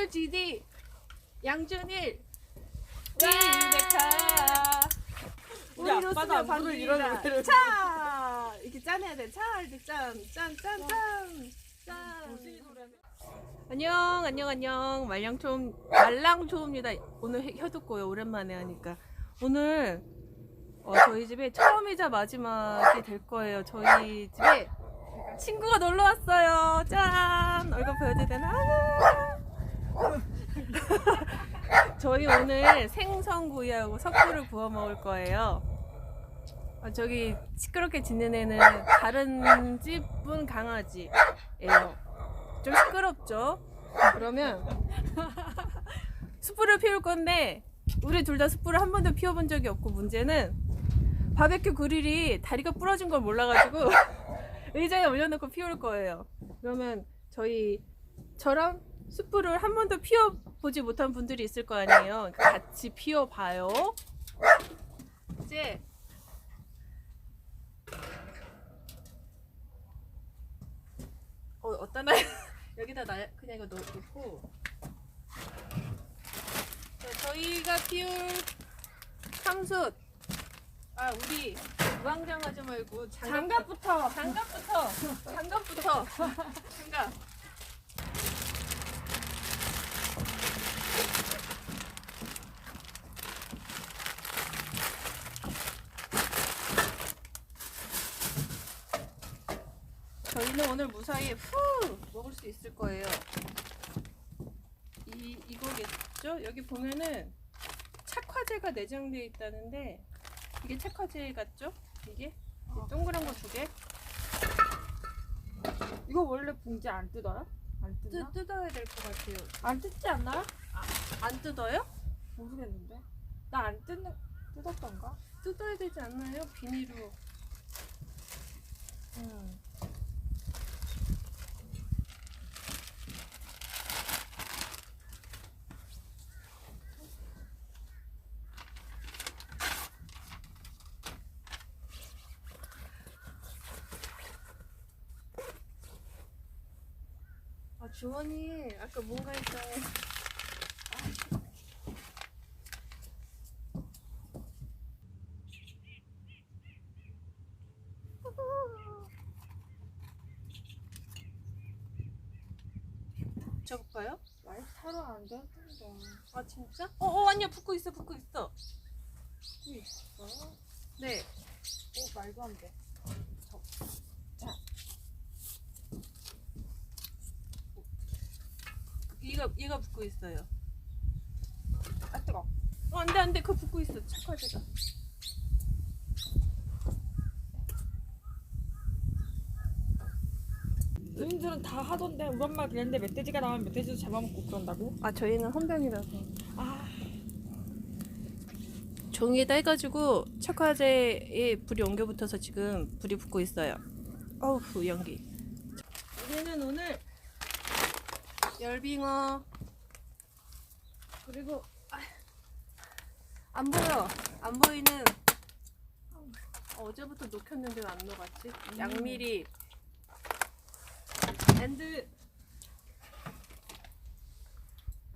탑골지디 양준일. 리베카 우리 로스가 물을. 이러는 대로 차 이렇게 짠해야 돼 차 이렇게 짠짠짠짠. 짠. 안녕 안녕 안녕. 말랑초음 말랑초입니다. 오늘 해- 혀듣고요 오랜만에 하니까. 오늘 어, 저희 집에 처음이자 마지막이 될 거예요. 저희 집에 친구가 놀러 왔어요. 짠! 얼굴 보여도 되나 저희 오늘 생선구이하고 석구를 구워 먹을 거예요 아, 저기 시끄럽게 짓는 애는 다른 집분 강아지예요 좀 시끄럽죠? 그러면 숯불을 피울 건데 우리 둘 다 숯불을 한 번도 피워본 적이 없고 문제는 바베큐 그릴이 다리가 부러진 걸 몰라가지고 의자에 올려놓고 피울 거예요. 그러면 저희 저랑 숯불을 한 번도 피워보지 못한 분들이 있을 거 아니에요. 그러니까 같이 피워봐요. 이제 어, 어떤 날 여기다 나 그냥 이거 넣, 놓고. 자, 저희가 피울 삼숯 아 우리 무항장 하지 말고 장갑 장갑부터. 장갑부터. 장갑부터. 장갑 저희는 오늘 무사히 후 먹을 수 있을 거예요. 이 이거겠죠? 여기 보면은 착화제가 내장되어 있다는데 이게 착화제 같죠? 이게 이 동그란 거 두 개. 이거 원래 봉지 안 뜯어요? 안 뜯나? 뜯, 뜯어야 될 것 같아요. 안 뜯지 않나요? 안 뜯어요? 모르겠는데 나 안 뜯는 뜯었던가? 뜯어야 되지 않나요? 비닐로. 음. 주원이 아까 뭔가 했잖아요. 저볼까요? 말 타러 안 되는데 아 진짜? 어, 어 아니야 붙고 있어 붙고 있어. 또 있어? 네. 오 말도 안 돼 얘가 얘가 붙고 있어요. 아 뜨거 어 안돼 안돼 그거 붙고 있어 착화제가. 누님들은 다 하던데 우리 엄마 그랬는데 멧돼지가 나오면 멧돼지도 잡아먹고 그런다고? 아 저희는 헌병이라서. 아 종이에다 해가지고 착화제에 불이 옮겨 붙어서 지금 불이 붙고 있어요. 어우 연기. 우리는 오늘 열빙어. 그리고 아, 안 보여. 안 보이는. 어, 어제부터 녹였는데 왜 안 녹았지? 양미리. 앤드.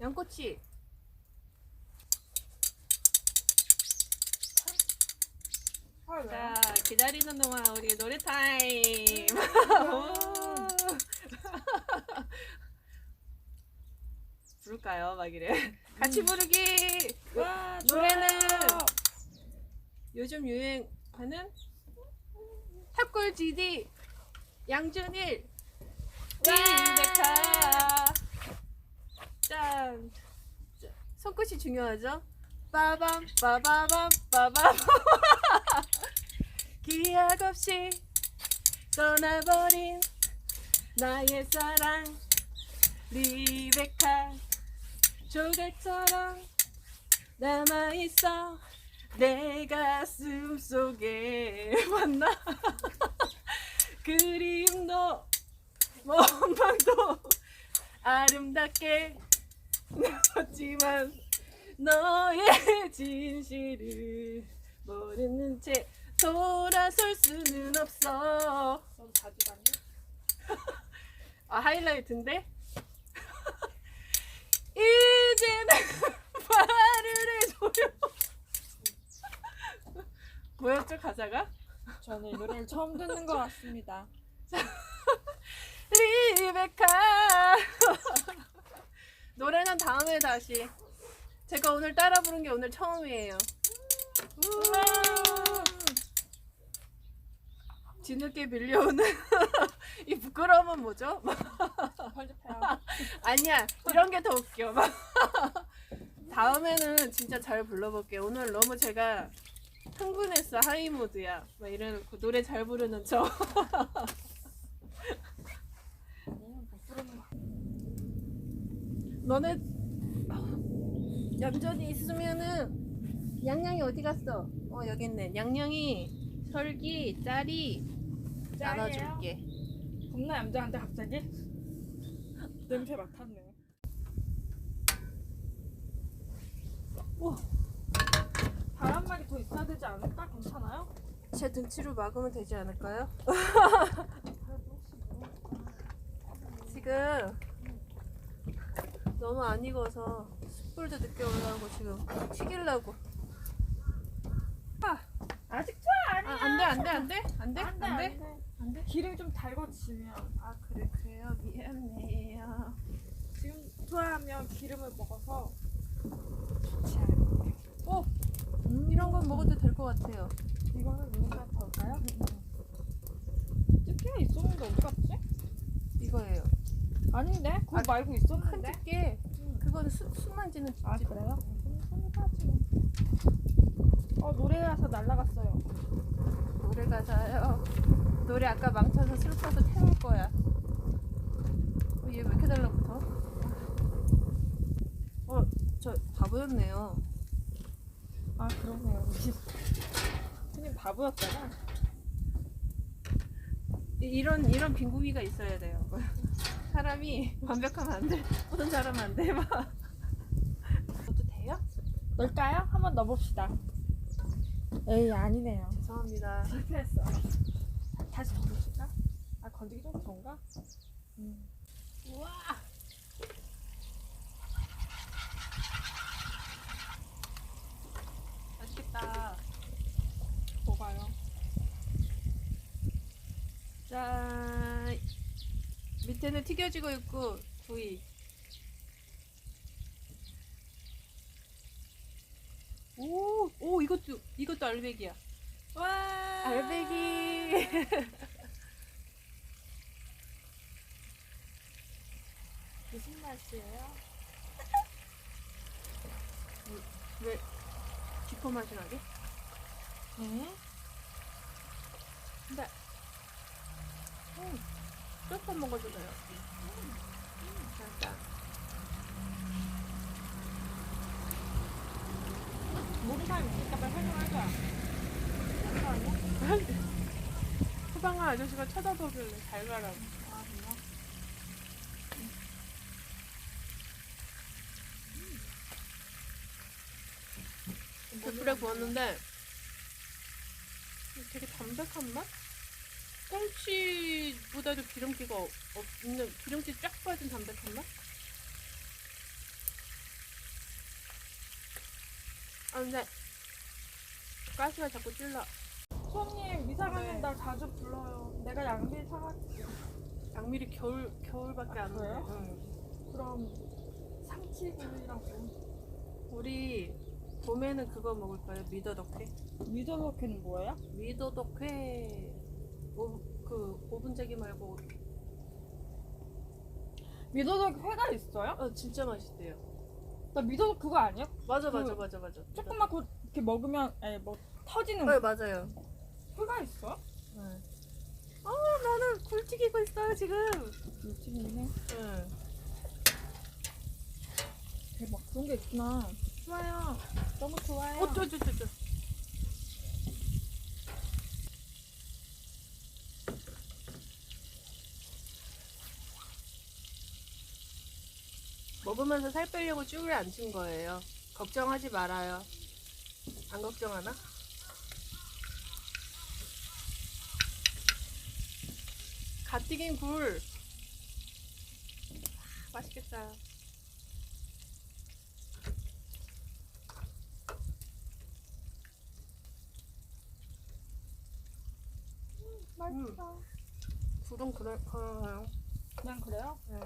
양꼬치 헐자 기다리는 동안 우리 노래 타임. 부를까요? 막 이래. 같이 부르기. 와 노래는 요즘 유행하는 탑골 GD 양준일 리베카 짠 짠. 손끝이 중요하죠? 빠밤 빠바밤 빠밤 기약 없이 떠나버린 나의 사랑 리베카 조각처럼 남아있어 내 가슴 속에 만나 그림도 원망도 아름답게 나왔지만 너의 진실을 모르는 채 돌아설 수는 없어 너도 바지 봤니? 아 하이라이트인데? 이제는 말을 해줘요. 뭐였죠 가사가? 저는 이 노래를 처음 듣는 것 같습니다. 리베카 노래는 다음에 다시 제가 오늘 따라 부른 게 오늘 처음이에요. 음. 뒤늦게 빌려오는 이 부끄러움은 뭐죠? 아니야 이런 게 더 웃겨 막 다음에는 진짜 잘 불러볼게요 오늘 너무 제가 흥분했어 하이 모드야 막 이래놓고 노래 잘 부르는 거. 너네 얌전히 있으면은 양양이 어디 갔어? 어 여기 있네 양양이 설기 짤이 나눠줄게 겁나 얌전한데 갑자기? 냄새 맡았네. 오. 바람 막이 더 있어야 되지 않을까? 괜찮아요? 제 등치로 막으면 되지 않을까요? 지금 너무 안 익어서 숯불도 늦게 올라오고 지금 튀기려고 아직 차 아니야. 아, 안돼 안돼 안돼 안돼 안 돼, 안돼 안 돼. 안돼 기름이 좀 달궈지면 아 그래 그래요 미안해 투하하면 기름을 먹어서 좋지 않아요. 오 이런 건 먹어도 될 것 같아요 이거는 누군가 볼까요? 집게가 있었는데 어디 갔지? 이거예요 아닌데? 그거 아, 말고 큰 있었는데? 집게 응. 그거는 숯, 숯 만지는 아 집게 그래요? 손, 어 노래라서 날라갔어요 노래 가사요 노래 아까 망쳐서 슬퍼서 태울 거야 어, 얘왜 이렇게 달라붙어? 어, 저 바보였네요 아 그러네요 손님 바보였잖아 이- 이런 이런 빈구기가 있어야 돼요. 사람이 완벽하면 안 돼. 모든 사람 안 돼. 막. 그것도 돼요? 넣을까요? 한번 넣어봅시다 에이 아니네요 죄송합니다. 실패했어 다시 던질까? 아 건지기 좀 그런가? 음. 우와. 맛있겠다. 뭐가요? 짠. 밑에는 튀겨지고 있고 구이. 오, 오 이것도 이것도 알배기야. 와 알배기. 무슨 맛이에요? 왜 지퍼 맛이 나게? 네? 근데 음, 조금 먹어도 돼요. 모르는 사람 있으니까 빨리 설명할 거야 잠깐만요 소방관 아저씨가 쳐다보길래 잘 가라고. 아 그래요? 불에 구웠는데 되게 담백한 맛? 꽁치보다도 기름기가 없- 없는 기름기 쫙 빠진 담백한 맛? 아 근데 가스가 자꾸 찔러 손님 미사가는 네. 날 자주 불러요 내가 양비 사갈게 양미리 겨울 겨울밖에 아, 안 그래요? 오네. 응. 그럼 상치구이랑 우리 봄에는 그거 먹을까요? 미더덕회? 미더덕회는 뭐예요? 미더덕회 오, 그 오븐제기 말고 미더덕 회가 있어요? 어 진짜 맛있대요. 나 미더덕 그거 아니야? 맞아 그 맞아 맞아 맞아. 조그맣고 이렇게 먹으면 아니 뭐 터지는 네 맞아요. 회가 있어? 네. 어 나는 굴 튀기고 있어요 지금. 요즘이네 응. 대박 그런 게 있구나 좋아요 너무 좋아요 어쩌저쩌저. 먹으면서 살 빼려고 쭈를 안친 거예요. 걱정하지 말아요. 안 걱정하나? 갓 튀긴 굴. 맛있겠다. 맛있어. 굴은 그래, 그래요. 그냥 그래요? 네.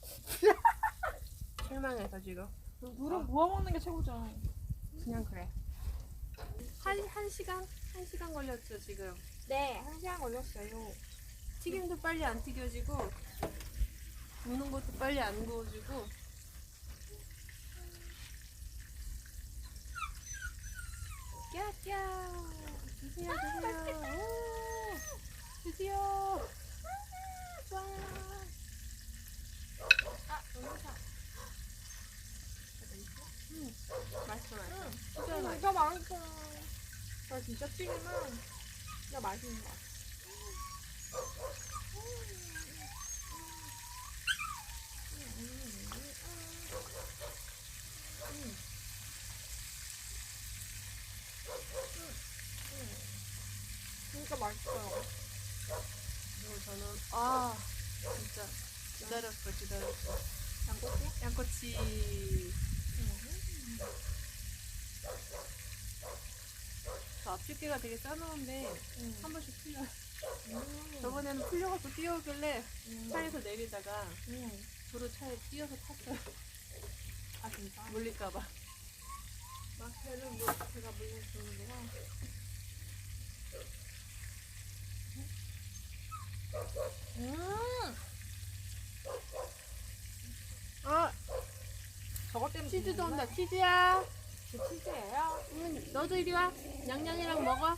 실망해서 지금. 물은 부어 먹는 게 최고죠. 그냥 그래. 한, 한 시간? 한 시간 걸렸죠, 지금. 네, 한 시간 걸렸어요. 튀김도 빨리 안 튀겨지고, 구우는 것도 빨리 안 구워지고. 꺄 꺄! 드세요, 드세요. 오, 드디어! 좋아요. 아, 너무 맛있어, 맛있어. 진짜 음, 맛있어. 진짜 맛있어. 나 진짜 맛있는 것 같아. 진짜 맛있어요. 아, 진짜. 기다렸어, 기다렸어. 양꼬치? 양꼬치. 저 앞집게가 되게 싸나운데, 음. 한 번씩 풀려. 음. 저번에는 풀려갖고 뛰어오길래 음. 차에서 내리다가 음. 도로 차에 뛰어서 탔어요. 아 진짜? 물릴까봐. 막 걔는 뭐 제가 물론 주는구나. 음. 아, 저것 때문에 치즈도. 온다. 치즈야. 제 치즈예요. 응, 너도 이리 와. 양양이랑 먹어.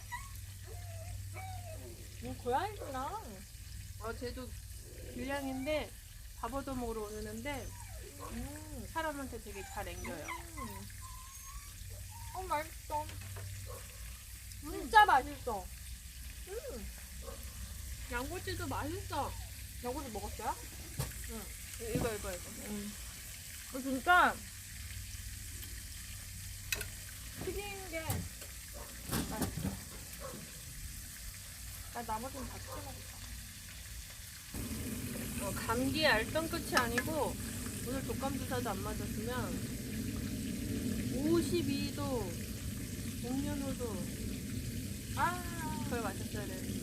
뭐 고양이구나. 어, 쟤도 길냥인데 밥 얻어 먹으러 오는데 음. 사람한테 되게 잘 앵겨요. 음. 어 맛있어. 진짜 맛있어. 음. 양꼬치도 맛있어. 양고기 먹었어요? 이거 이거 이거. 음. 어, 진짜 튀긴 게 맛있어. 나 나머지는 다 튀겨 먹었어. 어, 감기에 알던 끝이 아니고 오늘 독감 주사도 안 맞았으면 52도 동면호도 아. 그걸 맞았어야 되는데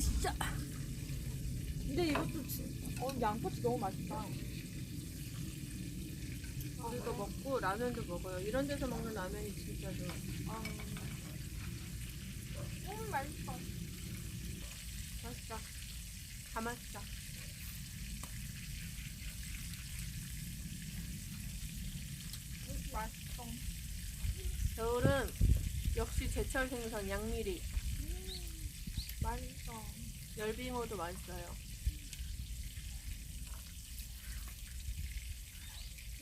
진짜 근데 이것도 진 어, 양꼬치 너무 맛있다. 이거 먹고 라면도 먹어요 이런 데서 먹는 라면이 진짜 좋아 아. 음, 맛있어. 맛있다 다 맛있다 음, 맛있어. 겨울은 역시 제철 생선 양미리 음, 맛있어. 열빙어도 맛있어요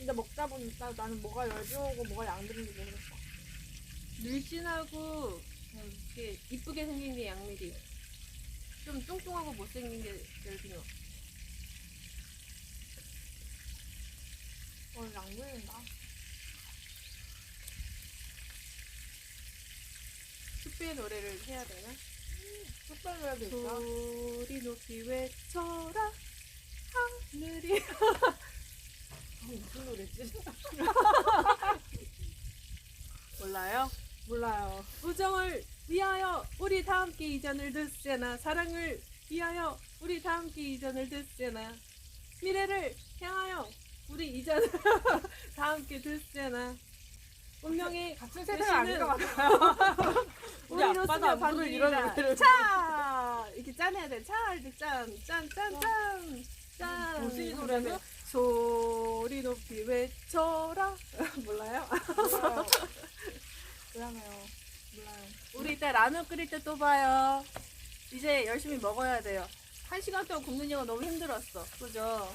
근데 먹다 보니까 나는 뭐가 열비오고 뭐가 양들인지 모르겠어. 밀진하고 이렇게 이쁘게 생긴 게 양미리 좀 뚱뚱하고 못생긴 게 열빙어 어, 양들인다. 숲의 노래를 해야 되나? 숯불이라도 있어. 소리 높이 외쳐라 하늘이 아, 무슨 노래지? 몰라요? 몰라요. 우정을 위하여 우리 다 함께 이전을 듣세나 사랑을 위하여 우리 다 함께 이전을 듣세나 미래를 향하여 우리 이전을 다 함께 듣세나 운명의 같은 세대는 아닌 것 같아요. 우리 우리로 쓰며 물을 이런. 노래를 차 이렇게 짠해야 돼. 차할때 짠, 짠, 짠, 짠, 짠. 뭐 지, 이 노래는? 소리 높이 외쳐라. 몰라요? 몰라요. 미안해요. 몰라요. 우리 이따 라면 끓일 때 또 봐요. 이제 열심히 먹어야 돼요. 한 시간 동안 굽는 영화 너무 힘들었어. 그죠?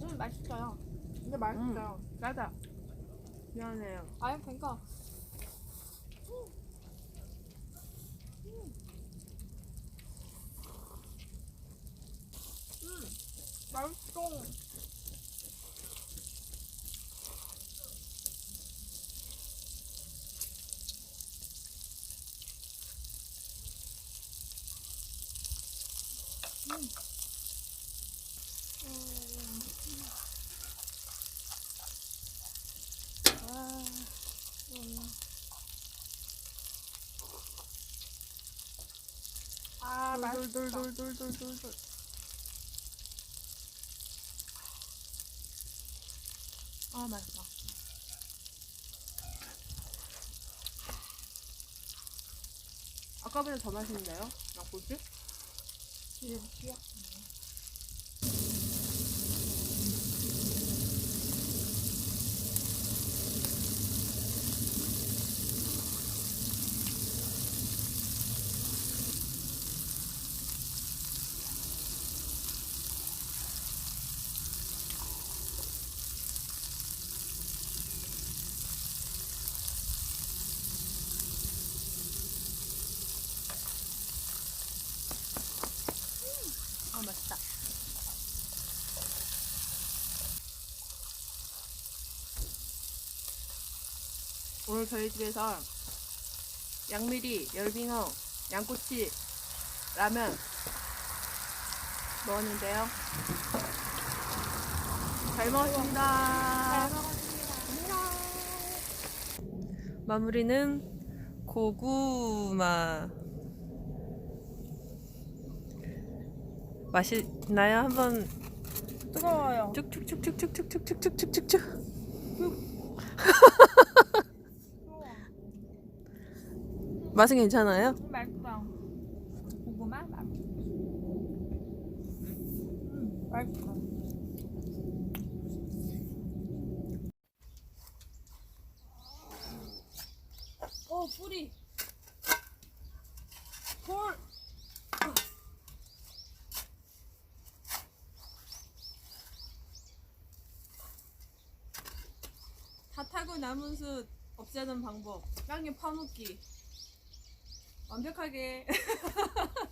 음, 맛있어요. 근데 맛있어요. 짜다. 미안해요. 아니, 그러니까. 맛있어. 음. 아, 음. 아, 음. 아 돌돌돌돌돌돌돌. 맛있다. 아까보다 더 맛있는데요? 양꼬치? 기름치요? 맛있다. 오늘 저희 집에서 양미리, 열빙어, 양꼬치, 라면 먹었는데요. 잘 먹었습니다. 잘 먹었습니다. 마무리는 고구마. 맛있나요? 한번 뜨거워요. 쭉쭉쭉쭉쭉쭉쭉쭉쭉쭉. 뜨거워. 맛은 괜찮아요? 음, 맛있다. 고구마 맛. 음, 맛있다. 어, 뿌리. 돌. 다 타고 남은 숯 없애는 방법. 땅에 파묻기. 완벽하게